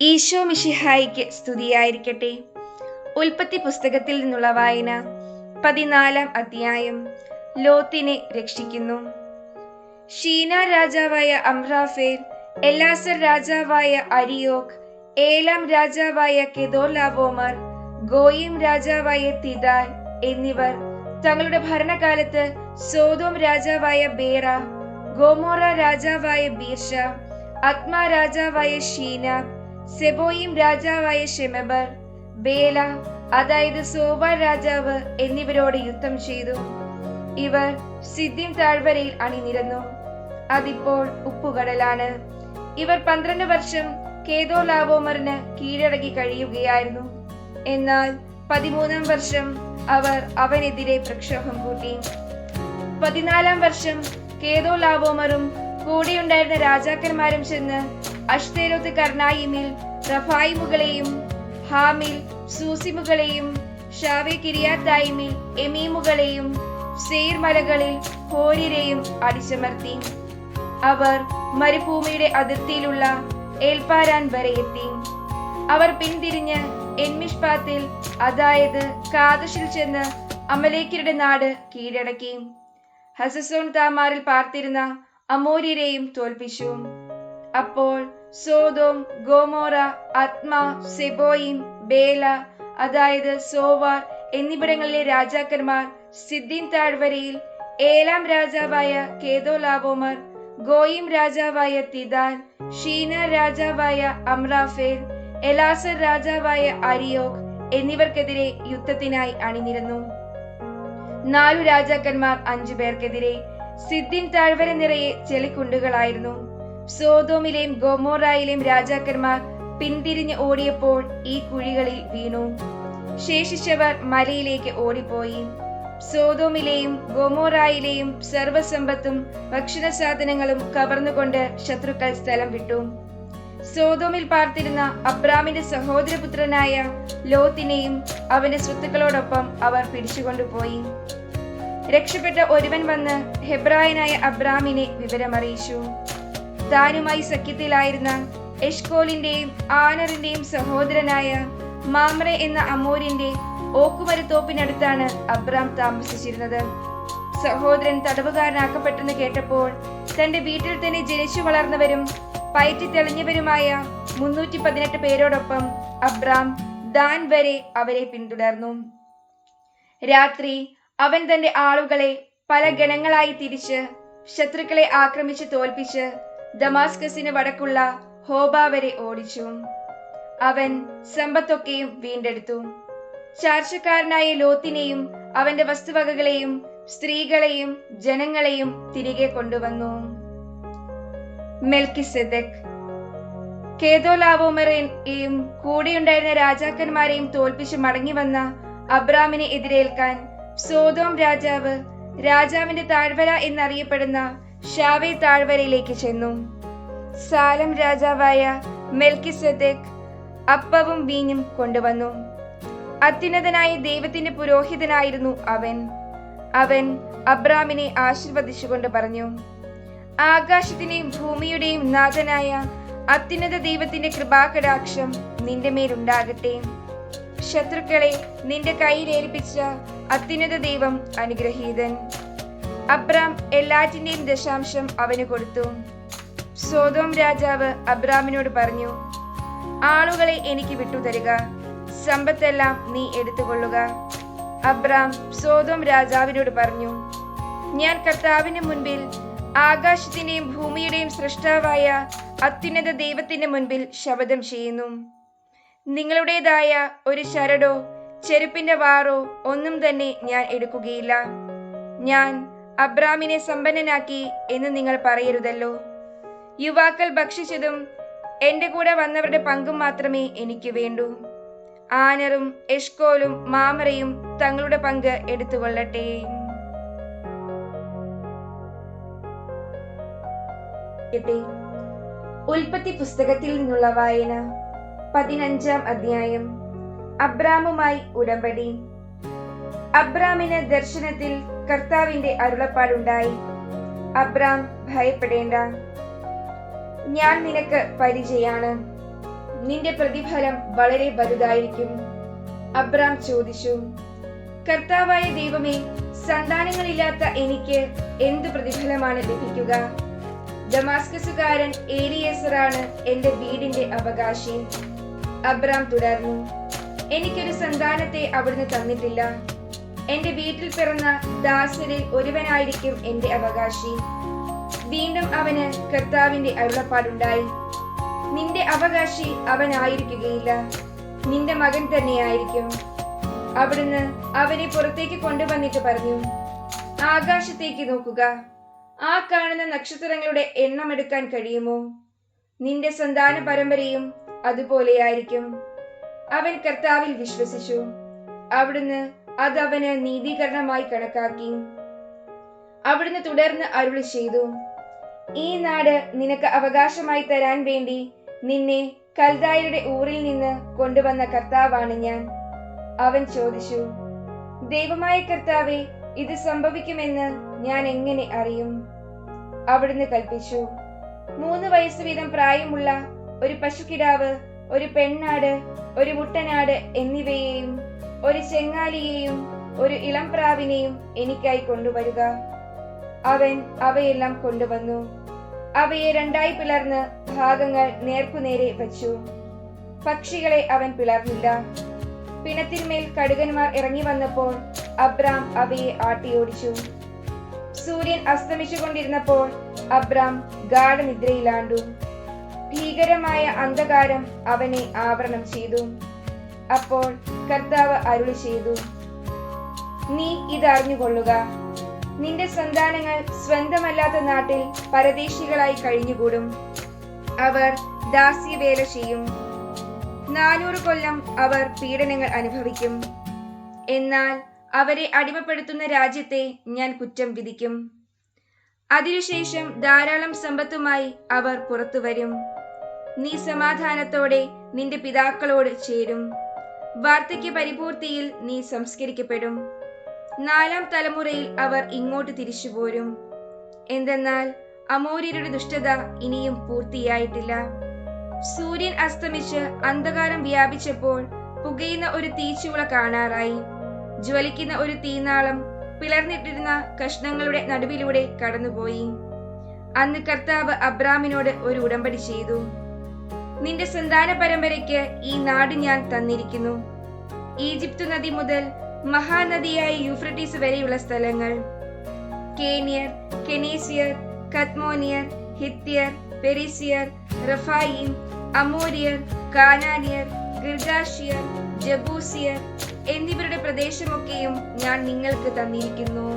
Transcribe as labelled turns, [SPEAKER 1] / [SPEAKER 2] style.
[SPEAKER 1] ഈശോ മിഷിഹായിക്ക് സ്തുതിയായിരിക്കട്ടെ. ഉൽപ്പത്തി പുസ്തകത്തിൽ നിന്നുള്ള വായന പതിനാലാം അധ്യായം ലോത്തിനെ രക്ഷിക്കുന്നു. ഷീന രാജാവായ അംറാഫേൽ എലാസർ രാജാവായ അരിയോക് ഏലാം രാജാവായ കെദോർലാവോമർ ഗോയിം രാജാവായ തിദാൽ എന്നിവർ. തങ്ങളുടെ ഭരണകാലത്ത് സോതോം രാജാവായ ബേറ ഗോമോറ രാജാവായ ബീർഷ ആത്മാ രാജാവായ ഷീന സെബോയിം രാജാവായ ഷെമബർ ബേല അതായത് സോവ രാജാവ് എന്നിവരോട് യുദ്ധം ചെയ്തു. ഇവർ സിദ്ധിം താഴ്വരയിൽ അണിനിരന്നു. അതിപ്പോൾ ഉപ്പുകടലാണ്. ഇവർ പന്ത്രണ്ട് വർഷം കേതോ ലാവോമറിന് കീഴടങ്ങി കഴിയുകയായിരുന്നു. എന്നാൽ പതിമൂന്നാം വർഷം അവർ അവനെതിരെ പ്രക്ഷോഭം കൂട്ടി. പതിനാലാം വർഷം കേതോ ലാവോമറും കൂടെയുണ്ടായിരുന്ന രാജാക്കന്മാരും ചെന്ന് അഷ്തേരോത്ത് കർണായിമിൽ റഫായിമുകളെയും ഹാമിൽ സൂസിമുകളെയും ഷാവെ കിരിയാത്തായിമിൽ എമീമുകളെയും സെയ്ർ മലകളിൽ ഹോരിരെയും അടിച്ചമർത്തി. അവർ മരുഭൂമിയുടെ അതിർത്തിയിലുള്ള ഏൽപ്പാരാൻ വരെ എത്തി. അവർ പിന്തിരിഞ്ഞ് എൻമിഷ്പാത്തിൽ അതായത് കാദശിൽ ചെന്ന് അമലേക്കരുടെ നാട് കീഴടക്കി. ഹസസോൺ താമാറിൽ പാർത്തിരുന്ന അമോര്യരെയും തോൽപ്പിച്ചു. അപ്പോൾ Sodom Gomorrah Admah Zeboiim Bela അതായത് സോവാർ എന്നിവിടങ്ങളിലെ രാജാക്കന്മാർ സിദ്ദീൻ താഴ്വരയിൽ ഏലാം രാജാവായ കേദോലാവോമർ ഗോയിം രാജാവായ തിദാൻ ഷീന രാജാവായ അമ്രാഫേൽ എലാസർ രാജാവായ അരിയോക് എന്നിവർക്കെതിരെ യുദ്ധത്തിനായി അണിനിരന്നു. നാലു രാജാക്കന്മാർ അഞ്ചു പേർക്കെതിരെ സിദ്ദിൻ താഴ്വര നിറയെ ചെളിക്കുണ്ടുകളായിരുന്നു. സോതോമിലെയും ഗോമോറായിലെയും രാജാക്കന്മാർ പിന്തിരിഞ്ഞ് ഓടിയപ്പോൾ ഈ കുഴികളിൽ വീണു. ശേഷിച്ചവർ മലയിലേക്ക് ഓടിപ്പോയി. സോതോമിലെയും ഗോമോറായിലെയും സർവസമ്പത്തും ഭക്ഷണ സാധനങ്ങളും കവർന്നുകൊണ്ട് ശത്രുക്കൾ സ്ഥലം വിട്ടു. സോതോമിൽ പാർത്തിരുന്ന അബ്രാമിന്റെ സഹോദരപുത്രനായ ലോത്തിനെയും അവന്റെ സ്വത്തുക്കളോടൊപ്പം അവർ പിടിച്ചുകൊണ്ടുപോയി. രക്ഷപ്പെട്ട ഒരുവൻ വന്ന് ഹെബ്രായനായ അബ്രാമിനെ വിവരമറിയിച്ചു. താനുമായി സഖ്യത്തിലായിരുന്ന എഷ്കോലിന്റെയും ആനറിന്റെയും സഹോദരനായ മാമറ എന്ന അമോരിന്റെ ഓക്കുമരത്തോപ്പിനടുത്താണ് അബ്രാം താമസിച്ചിരുന്നത്. സഹോദരൻ തടവുകാരനാക്കപ്പെട്ടെന്ന് കേട്ടപ്പോൾ തന്റെ വീട്ടിൽ തന്നെ ജനിച്ചു വളർന്നവരും പയറ്റി തെളിഞ്ഞവരുമായ മുന്നൂറ്റി പതിനെട്ട് പേരോടൊപ്പം അബ്രാം ദാൻ വരെ അവരെ പിന്തുടർന്നു. രാത്രി അവൻ തന്റെ ആളുകളെ പല ഗണങ്ങളായി തിരിച്ച് ശത്രുക്കളെ ആക്രമിച്ച് തോൽപ്പിച്ച് ദമാസ്കസിന് വടക്കുള്ള ഹോബ വരെ ഓടിച്ചു. അവൻ സമ്പത്തൊക്കെയും വീണ്ടെടുത്തു. ചാർച്ചക്കാരനായ ലോത്തിനെയും അവന്റെ വസ്തുവകകളെയും സ്ത്രീകളെയും ജനങ്ങളെയും തിരികെ കൊണ്ടുവന്നു. മെൽക്കിസെദക്. കേതോലാവോമറേയും കൂടെയുണ്ടായിരുന്ന രാജാക്കന്മാരെയും തോൽപ്പിച്ച് മടങ്ങി വന്ന അബ്രാമിനെ എതിരേൽക്കാൻ സോതോം രാജാവ് രാജാവിന്റെ താഴ്വര എന്നറിയപ്പെടുന്ന ഷാവെ താഴ്വരയിലേക്ക് ചെന്നു. സാലം രാജാവായ മെൽക്കിസെദക് അപ്പവും വീഞ്ഞും കൊണ്ടുവന്നു. അത്യുന്നതനായ ദൈവത്തിന്റെ പുരോഹിതനായിരുന്നു അവൻ. അവൻ അബ്രാമിനെ ആശീർവദിച്ചുകൊണ്ട് പറഞ്ഞു ആകാശത്തിന്റെയും ഭൂമിയുടെയും നാഥനായ അത്യുന്നത ദൈവത്തിന്റെ കൃപാകടാക്ഷം നിന്റെ മേലുണ്ടാകട്ടെ ശത്രുക്കളെ നിന്റെ കയ്യിലേൽപ്പിച്ച അത്യുന്നത ദൈവം അനുഗ്രഹീതൻ. അബ്രാം എല്ലാറ്റിന്റെയും ദശാംശം അവന് കൊടുത്തു. സോതോം രാജാവ് അബ്രാമിനോട് പറഞ്ഞു ആളുകളെ എനിക്ക് വിട്ടുതരിക സമ്പത്തെല്ലാം നീ എടുത്തുകൊള്ളുക. അബ്രാം സോതോം രാജാവിനോട് പറഞ്ഞു ഞാൻ കർത്താവിന് മുൻപിൽ ആകാശത്തിന്റെയും ഭൂമിയുടെയും സൃഷ്ടാവായ അത്യുന്നത ദൈവത്തിന്റെ മുൻപിൽ ശപഥം ചെയ്യുന്നു. നിങ്ങളുടേതായ ഒരു ശരടോ ചെരുപ്പിന്റെ വാറോ ഒന്നും തന്നെ ഞാൻ എടുക്കുകയില്ല. ഞാൻ അബ്രാമിനെ സമ്പന്നനാക്കി എന്ന് നിങ്ങൾ പറയരുതല്ലോ. യുവാക്കൾ ഭക്ഷിച്ചതും എന്റെ കൂടെ വന്നവരുടെ പങ്കും മാത്രമേ എനിക്ക് വേണ്ടൂ. ആനറും എഷ്കോലും മാമറയും തങ്ങളുടെ പങ്ക് എടുത്തുകൊള്ളട്ടെ. ഉൽപ്പത്തി പുസ്തകത്തിൽ നിന്നുള്ള വായന പതിനഞ്ചാം അധ്യായം. അബ്രാമുമായി ഉടമ്പടി. അബ്രാമിന് ദർശനത്തിൽ കർത്താവിന്റെ അരുളപ്പാടുണ്ടായി. അബ്രാം ഭയപ്പെടേണ്ട. ഞാൻ നിനക്ക് പരിചയാണ്. നിന്റെ പ്രതിഫലം വളരെ വലുതായിരിക്കും. അബ്രാം ചോദിച്ചു കർത്താവായ ദൈവമേ സന്താനങ്ങളില്ലാത്ത എനിക്ക് എന്ത് പ്രതിഫലമാണ് ലഭിക്കുക? ദമാസ്കസുകാരൻ ഏലിയേസറാണ് എന്റെ വീടിന്റെ അവകാശി. അബ്രാം തുടർന്നു എനിക്കൊരു സന്താനത്തെ അവിടുന്ന് തന്നിട്ടില്ല. എന്റെ വീട്ടിൽ പിറന്ന ദാസരിൽ ഒരുവനായിരിക്കും എന്റെ അവകാശി. വീണ്ടും അവന് കർത്താവിന്റെ അരുളപ്പാടുണ്ടായി. നിന്റെ അവകാശി അവനായിരിക്കുകയില്ല. നിന്റെ മകൻ തന്നെയായിരിക്കും. അവിടുന്ന് അവനെ പുറത്തേക്ക് കൊണ്ടുവന്നിട്ട് പറഞ്ഞു ആകാശത്തേക്ക് നോക്കുക. ആ കാണുന്ന നക്ഷത്രങ്ങളുടെ എണ്ണം എടുക്കാൻ കഴിയുമോ? നിന്റെ സന്താന പരമ്പരയും അതുപോലെയായിരിക്കും. അവൻ കർത്താവിൽ വിശ്വസിച്ചു. അവിടുന്ന് അത് അവന് നീതീകരണമായി കണക്കാക്കി. അവിടുന്ന് തുടർന്ന് അരുൾ ചെയ്തു ഈ നാട് നിനക്ക് അവകാശമായി തരാൻ വേണ്ടി നിന്നെ കൽദായരുടെ ഊറിൽ നിന്ന് കൊണ്ടുവന്ന കർത്താവാണ് ഞാൻ. അവൻ ചോദിച്ചു ദൈവമായ കർത്താവെ ഇത് സംഭവിക്കുമെന്ന് ഞാൻ എങ്ങനെ അറിയും? അവിടുന്ന് കൽപ്പിച്ചു മൂന്ന് വയസ്സ് വീതം പ്രായമുള്ള ഒരു പശുക്കിടാവ് ഒരു പെണ്ണാട് ഒരു മുട്ടനാട് എന്നിവയെയും ഒരു ചെങ്ങാലിയെയും ഒരു ഇളം പ്രാവിനെയും എനിക്കായി കൊണ്ടുവരിക. അവൻ അവയെല്ലാം കൊണ്ടുവന്നു. അവയെ രണ്ടായി പിളർന്ന് ഭാഗങ്ങൾ നേർക്കുനേരെ വച്ചു. പക്ഷികളെ അവൻ പിളർന്നില്ല. പിണത്തിന്മേൽ കടുകന്മാർ ഇറങ്ങി വന്നപ്പോൾ അബ്രാം അവയെ ആട്ടിയോടിച്ചു. സൂര്യൻ അസ്തമിച്ചു കൊണ്ടിരുന്നപ്പോൾ അബ്രാം ഗാഠനിദ്രയിലാണ്ടു. ഭീകരമായ അന്ധകാരം അവനെ ആവരണം ചെയ്തു. അപ്പോൾ കർത്താവ് അരുളി ചെയ്തു നീ ഇതറിഞ്ഞുകൊള്ളുക. നിന്റെ സന്താനങ്ങൾ സ്വന്തമല്ലാത്ത നാട്ടിൽ പരദേശികളായി കഴിഞ്ഞുകൂടും. അവർ ദാസ്യവേല ചെയ്യും. നാനൂറ് കൊല്ലം അവർ പീഡനങ്ങൾ അനുഭവിക്കും. എന്നാൽ അവരെ അടിമപ്പെടുത്തുന്ന രാജ്യത്തെ ഞാൻ കുറ്റം വിധിക്കും. അതിനുശേഷം ധാരാളം സമ്പത്തുമായി അവർ പുറത്തു വരും. നീ സമാധാനത്തോടെ നിന്റെ പിതാക്കളോട് ചേരും. വാർദ്ധക്യ പരിപൂർത്തിയിൽ നീ സംസ്കരിക്കപ്പെടും. നാലാം തലമുറയിൽ അവർ ഇങ്ങോട്ട് തിരിച്ചു പോരും. എന്തെന്നാൽ അമൂര്യരുടെ ദുഷ്ടത ഇനിയും പൂർത്തിയായിട്ടില്ല. സൂര്യൻ അസ്തമിച്ച് അന്ധകാരം വ്യാപിച്ചപ്പോൾ പുകയുന്ന ഒരു തീച്ചൂള കാണാറായി. ജ്വലിക്കുന്ന ഒരു തീനാളം പിളർന്നിട്ടിരുന്ന കഷ്ണങ്ങളുടെ നടുവിലൂടെ കടന്നുപോയി. അന്ന് കർത്താവ് അബ്രാമിനോട് ഒരു ഉടമ്പടി ചെയ്തു. നിന്റെ സന്താന പരമ്പരയ്ക്ക് ഈ നാട് ഞാൻ തന്നിരിക്കുന്നു. ഈജിപ്ത് നദി മുതൽ മഹാനദിയായ യൂഫ്രട്ടീസ് വരെയുള്ള സ്ഥലങ്ങൾ. കേനിയർ കെനീസിയർ കത്മോനിയർ ഹിത്യർ പെരിസിയർ റഫായിം അമോരിയർ കാനാനിയർ ഗിർഗാഷിയർ ജബൂസിയർ എന്നിവരുടെ പ്രദേശമൊക്കെയും ഞാൻ നിങ്ങൾക്ക് തന്നിരിക്കുന്നു.